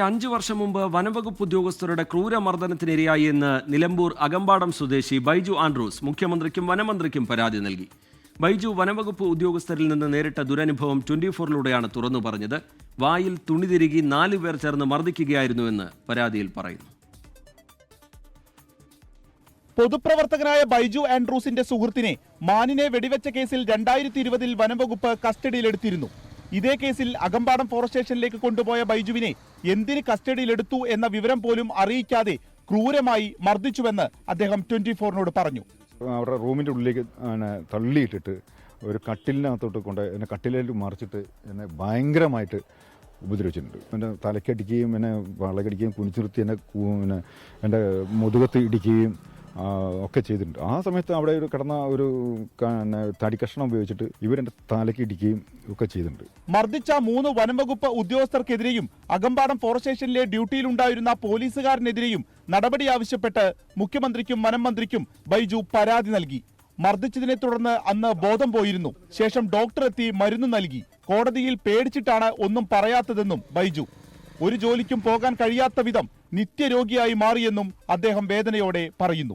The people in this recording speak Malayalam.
അഞ്ചു വർഷം മുമ്പ് വനംവകുപ്പ് ഉദ്യോഗസ്ഥരുടെ ക്രൂരമർദ്ദനത്തിനിരയായി എന്ന് നിലമ്പൂർ അകമ്പാടം സ്വദേശി ബൈജു ആൻഡ്രൂസ് മുഖ്യമന്ത്രിക്കും വനമന്ത്രിക്കും പരാതി നൽകി. ബൈജു വനംവകുപ്പ് ഉദ്യോഗസ്ഥരിൽ നിന്ന് നേരിട്ട ദുരനുഭവം ട്വന്റി ഫോറിലൂടെയാണ് തുറന്നു പറഞ്ഞത്. വായിൽ തുണി നാലു പേർ ചേർന്ന് മർദ്ദിക്കുകയായിരുന്നുവെന്ന് പരാതിയിൽ പറയുന്നു. പൊതുപ്രവർത്തകനായ ബൈജു ആൻഡ്രൂസിന്റെ സുഹൃത്തിനെ മാനിനെ വെടിവെച്ച കേസിൽ രണ്ടായിരത്തി ഇരുപതിൽ വനംവകുപ്പ് കസ്റ്റഡിയിലെടുത്തിരുന്നു. ഇതേ കേസിൽ അകമ്പാടം ഫോറസ്റ്റ് സ്റ്റേഷനിലേക്ക് കൊണ്ടുപോയ ബൈജുവിനെ എന്തിന് കസ്റ്റഡിയിലെടുത്തു എന്ന വിവരം പോലും അറിയിക്കാതെ ക്രൂരമായി മർദ്ദിച്ചുവെന്ന് അദ്ദേഹം ട്വന്റി ഫോറിനോട് പറഞ്ഞു അവരുടെ റൂമിന്റെ ഉള്ളിലേക്ക് തള്ളിയിട്ടിട്ട് ഒരു കട്ടിലിനകത്തോട്ട് കൊണ്ട് എന്നെ കട്ടിലേക്ക് മറിച്ചിട്ട് എന്നെ ഭയങ്കരമായിട്ട് ഉപദ്രവിച്ചിട്ടുണ്ട്. എന്റെ തലക്കടിക്കുകയും എന്നെ വളകടിക്കുകയും കുനിച്ചു എന്നെ പിന്നെ എന്റെ മുതുകത്ത് ഇടിക്കുകയും ഒക്കെ ചെയ്തിട്ടുണ്ട്. ആ സമയത്ത് അവിടെ ഒരു കിടന്ന ഒരു ക- തടി കഷ്ണം ഉപയോഗിച്ചിട്ട് ഇവരെന്റെ തലയ്ക്ക് ഇടിക്കുകയും ഒക്കെ ചെയ്തിട്ടുണ്ട്. മർദ്ദിച്ച മൂന്ന് വനംവകുപ്പ് ഉദ്യോഗസ്ഥർക്കെതിരെയും അകമ്പാടം ഫോറസ്റ്റ് സ്റ്റേഷനിലെ ഡ്യൂട്ടിയിലുണ്ടായിരുന്ന പോലീസുകാരനെതിരെയും നടപടി ആവശ്യപ്പെട്ട് മുഖ്യമന്ത്രിക്കും വനം മന്ത്രിക്കും ബൈജു പരാതി നൽകി. മർദ്ദിച്ചതിനെ തുടർന്ന് അന്ന് ബോധം പോയിരുന്നു. ശേഷം ഡോക്ടർ എത്തി മരുന്ന് നൽകി. കോടതിയിൽ പേടിച്ചിട്ടാണ് ഒന്നും പറയാത്തതെന്നും ബൈജു. ഒരു ജോലിക്കും പോകാൻ കഴിയാത്ത വിധം നിത്യരോഗിയായി മാറിയെന്നും അദ്ദേഹം വേദനയോടെ പറയുന്നു.